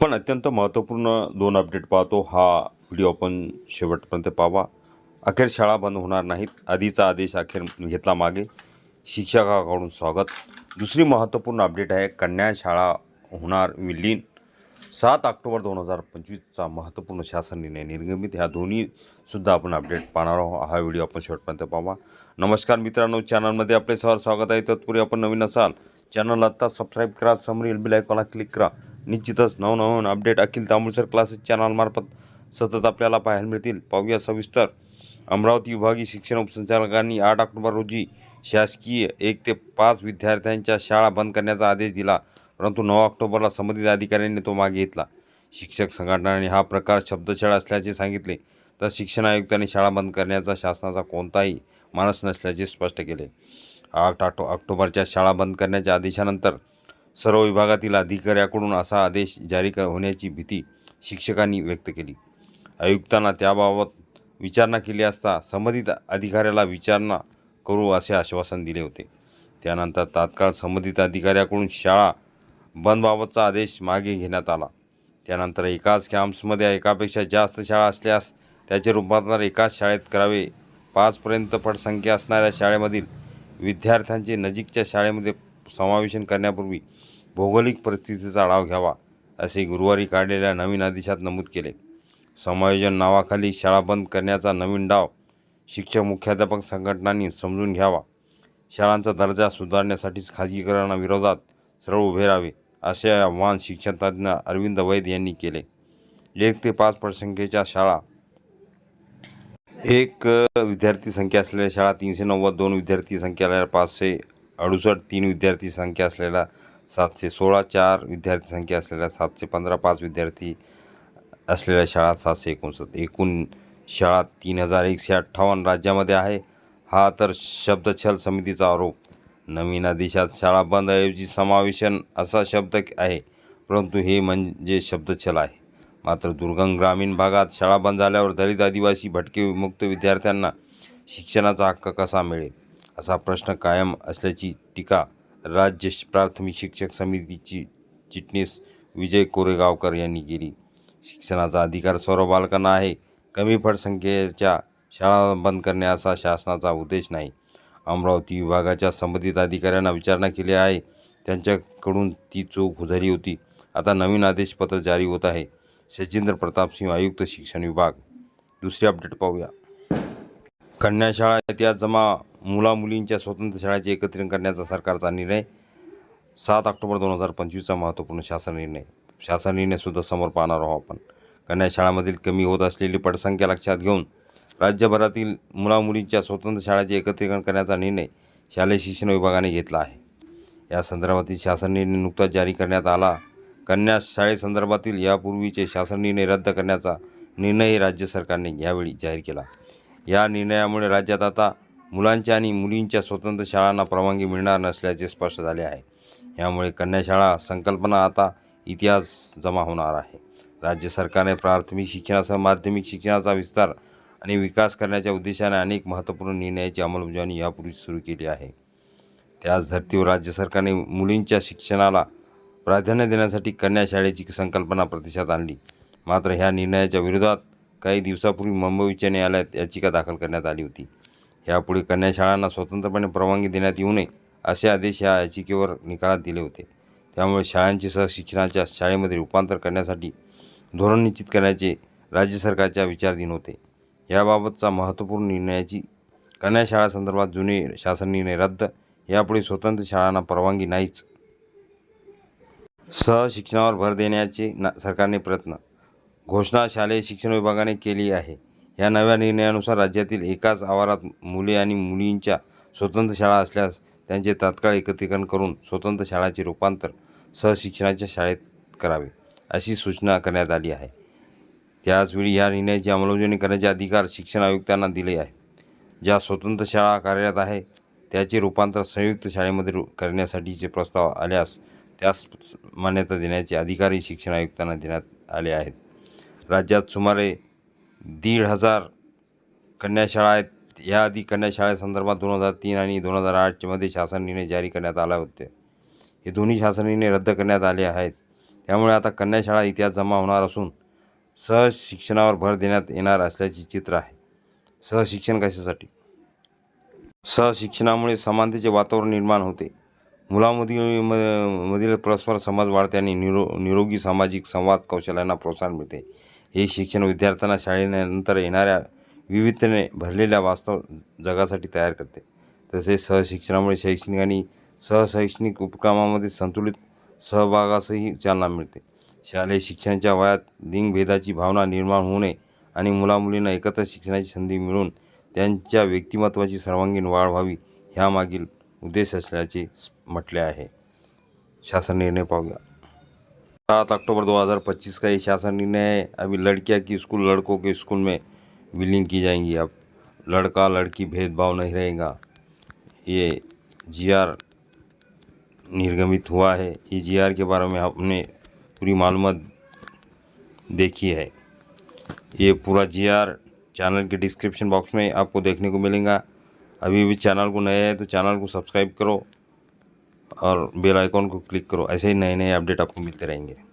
आपण अत्यंत महत्त्वपूर्ण दोन अपडेट पाहतो. हा व्हिडिओ आपण शेवटपर्यंत पाहावा. अखेर शाळा बंद होणार नाहीत. आधीचा आदेश अखेर घेतला मागे. शिक्षकाकडून स्वागत. दुसरी महत्त्वपूर्ण अपडेट आहे. कन्या शाळा होणार विलीन. सात ऑक्टोबर दोन हजार पंचवीसचा महत्त्वपूर्ण शासन निर्णय निर्गमित. ह्या दोन्हीसुद्धा आपण अपडेट पाहणार आहोत. हा व्हिडिओ आपण शेवटपर्यंत पाहा नमस्कार मित्रांनो. चॅनलमध्ये आपले सहर स्वागत आहे. तत्पूर्वी आपण नवीन असाल चॅनल आत्ता सबस्क्राईब करा. समोरील बेल आयकॉनला क्लिक करा. निश्चितच नवनवीन अपडेट अखिल तांबुळसर क्लासेस चॅनलमार्फत सतत आपल्याला पाहायला मिळतील. पाहूया सविस्तर. अमरावती विभागीय शिक्षण उपसंचालकांनी आठ ऑक्टोबर रोजी शासकीय एक ते पाच विद्यार्थ्यांच्या शाळा बंद करण्याचा आदेश दिला परंतु नऊ ऑक्टोबरला संबंधित अधिकाऱ्यांनी तो मागे घेतला. शिक्षक संघटनांनी हा प्रकार शब्दछळ असल्याचे सांगितले तर शिक्षण आयुक्तांनी शाळा बंद करण्याचा शासनाचा कोणताही मानस नसल्याचे स्पष्ट केले. आठ आठ ऑक्टोबरच्या शाळा बंद करण्याच्या आदेशानंतर सर्व विभागातील अधिकाऱ्याकडून असा आदेश जारी क- होण्याची भीती शिक्षकांनी व्यक्त केली. आयुक्तांना त्याबाबत विचारणा केली असता संबंधित अधिकाऱ्याला विचारणा करू असे आश्वासन दिले होते. त्यानंतर तात्काळ संबंधित अधिकाऱ्याकडून शाळा बंदबाबतचा आदेश मागे घेण्यात आला. त्यानंतर एकाच कॅम्प्समध्ये एकापेक्षा जास्त शाळा असल्यास त्याचे रूपांतर एकाच शाळेत करावे. पाचपर्यंत पटसंख्या असणाऱ्या शाळेमधील विद्यार्थ्यांचे नजीकच्या शाळेमध्ये समावेशन करण्यापूर्वी भौगोलिक परिस्थितीचा आढावा घ्यावा असे गुरुवारी काढलेल्या नवीन आदेशात नमूद केले. समायोजन नावाखाली शाळा बंद करण्याचा नवीन डाव शिक्षक मुख्याध्यापक संघटनांनी समजून घ्यावा. शाळांचा दर्जा सुधारण्यासाठीच खाजगीकरणाविरोधात सरळ उभे राहावे असे आव्हान शिक्षणतज्ज्ञ अरविंद वैद यांनी केले. एक ते पाच पटसंख्येच्या शाळा एक विद्यार्थी संख्या असलेल्या शाळा तीनशे नव्वद दोन विद्यार्थी संख्या असलेल्या पाचशे अडुसष्ट तीन विद्यार्थी संख्या असलेला सातशे सोळा चार विद्यार्थी संख्या असलेल्या सातशे पंधरा पाच विद्यार्थी असलेल्या शाळा सातशे एकोणसत्तर एकूण शाळा तीन हजार एकशे अठ्ठावन्न राज्यामध्ये आहे. हा तर शब्दछल समितीचा आरोप. नवीन आदेशात शाळा बंद ऐवजी समावेशन असा शब्द आहे परंतु हे म्हणजे शब्दछल आहे. मात्र दुर्गम ग्रामीण भागात शाळा बंद झाल्यावर दलित आदिवासी भटके विमुक्त विद्यार्थ्यांना शिक्षणाचा हक्क कसा मिळेल? असा प्रश्न कायम असल्याची टीका राज्य प्राथमिक शिक्षक समितीची चिटणीस विजय कोरेगावकर यांनी केली. शिक्षणाचा अधिकार सर्व बालकांना आहे. कमी पटसंख्येच्या शाळा बंद करणे असा शासनाचा उद्देश नाही. अमरावती विभागाच्या संबंधित अधिकाऱ्यांना विचारणा केली आहे. त्यांच्याकडून ती चूक झाली होती. आता नवीन आदेशपत्र जारी होत आहे. सचिंद्र प्रताप सिंह आयुक्त शिक्षण विभाग. दुसरी अपडेट पाहूया. कन्याशाळा इतिहास जमा मुलामुलींच्या स्वतंत्र शाळेचे एकत्रीकरण करण्याचा सरकारचा निर्णय. सात ऑक्टोबर दोन हजार पंचवीसचा महत्त्वपूर्ण शासन निर्णय. शासन निर्णयसुद्धा समोर पाहणार आहोत आपण. कन्या शाळांमधील कमी होत असलेली पटसंख्या लक्षात घेऊन राज्यभरातील मुलामुलींच्या स्वतंत्र शाळेचे एकत्रीकरण करण्याचा निर्णय शालेय शिक्षण विभागाने घेतला आहे. या संदर्भातील शासन निर्णय नुकताच जारी करण्यात आला. कन्या शाळेसंदर्भातील यापूर्वीचे शासन निर्णय रद्द करण्याचा निर्णयही राज्य सरकारने यावेळी जाहीर केला. या निर्णयामुळे राज्यात आता मुलांच्या आणि मुलींच्या स्वतंत्र शाळांना परवानगी मिळणार नसल्याचे स्पष्ट झाले आहे. यामुळे कन्याशाळा संकल्पना आता इतिहास जमा होणार आहे. राज्य सरकारने प्राथमिक शिक्षणासह माध्यमिक शिक्षणाचा विस्तार आणि विकास करण्याच्या उद्देशाने अनेक महत्त्वपूर्ण निर्णयाची अंमलबजावणी यापूर्वी सुरू केली आहे. त्याच धर्तीवर राज्य सरकारने मुलींच्या शिक्षणाला प्राधान्य देण्यासाठी कन्या शाळेची संकल्पना प्रतिसाद आणली. मात्र ह्या निर्णयाच्या विरोधात काही दिवसापूर्वी मुंबई उच्च न्यायालयात याचिका दाखल करण्यात आली होती. यापुढे कन्या शाळांना स्वतंत्रपणे परवानगी देण्यात येऊ नये असे आदेश या याचिकेवर निकालात दिले होते. त्यामुळे शाळांचे सहशिक्षणाच्या शाळेमध्ये रूपांतर करण्यासाठी धोरण निश्चित करण्याचे राज्य सरकारच्या विचारधीन होते. याबाबतचा महत्त्वपूर्ण निर्णयाची कन्या शाळासंदर्भात जुने शासन निर्णय रद्द यापुढे स्वतंत्र शाळांना परवानगी नाहीच. सहशिक्षणावर भर देण्याचे ना सरकारने प्रयत्न. घोषणा शालेय शिक्षण विभागाने केली आहे. या नव्या निर्णयानुसार राज्यातील एकाच आवारात मुले आणि मुलींच्या स्वतंत्र शाळा असल्यास त्यांचे तात्काळ एकत्रीकरण करून स्वतंत्र शाळाचे रूपांतर सहशिक्षणाच्या शाळेत करावे अशी सूचना करण्यात आली आहे. त्याचवेळी या निर्णयाची अंमलबजावणी करण्याचे अधिकार शिक्षण आयुक्तांना दिले आहेत. ज्या स्वतंत्र शाळा कार्यरत आहे त्याचे रूपांतर संयुक्त शाळेमध्ये रू करण्यासाठीचे प्रस्ताव आल्यास त्यास मान्यता देण्याचे अधिकारी शिक्षण आयुक्तांना देण्यात आले आहेत. राज्यात सुमारे दीड हजार कन्याशाळा आहेत याआधी कन्या शाळेसंदर्भात दोन हजार तीन आणि दोन हजार आठमध्ये शासन निर्णय जारी करण्यात आला होते. हे दोन्ही शासन निर्णय रद्द करण्यात आले आहेत. त्यामुळे आता कन्याशाळा इतिहास जमा होणार असून सहज शिक्षणावर भर देण्यात येणार असल्याचे चित्र आहे. सहशिक्षण कशासाठी? सहशिक्षणामुळे समानतेचे वातावरण निर्माण होते. मुलामधील म- मधील परस्पर समज वाढते आणि निरो निरोगी सामाजिक संवाद कौशल्यांना प्रोत्साहन मिळते. हे शिक्षण विद्यार्थ्यांना शाळेनंतर येणाऱ्या विविधतेने भरलेल्या वास्तव जगासाठी तयार करते. तसेच सहशिक्षणामुळे शैक्षणिक आणि सहशैक्षणिक उपक्रमामध्ये संतुलित सहभागासही चालना मिळते. शालेय शिक्षणाच्या वयात लिंगभेदाची भावना निर्माण होऊ नये आणि मुलामुलींना एकत्र शिक्षणाची संधी मिळून त्यांच्या व्यक्तिमत्वाची सर्वांगीण वाढ व्हावी ह्यामागील उद्देश असल्याचे म्हटले आहे. शासन निर्णय पाहूया. सात अक्टूबर 2025 का ये शासन निर्णय है। अभी लड़कियाँ की स्कूल, लड़कों के स्कूल में विलीन की जाएँगी। अब लड़का, लड़की भेदभाव नहीं रहेगा। ये जीआर निर्गमित हुआ है। ये जीआर के बारे में हमने पूरी मालूमात देखी है। ये पूरा जीआर चैनल के डिस्क्रिप्शन बॉक्स में आपको देखने को मिलेगा। अभी भी चैनल को नया है तो चैनल को सब्सक्राइब करो। और बेल आइकॉन को क्लिक करो। ऐसे ही नए नए अपडेट आपको मिलते रहेंगे।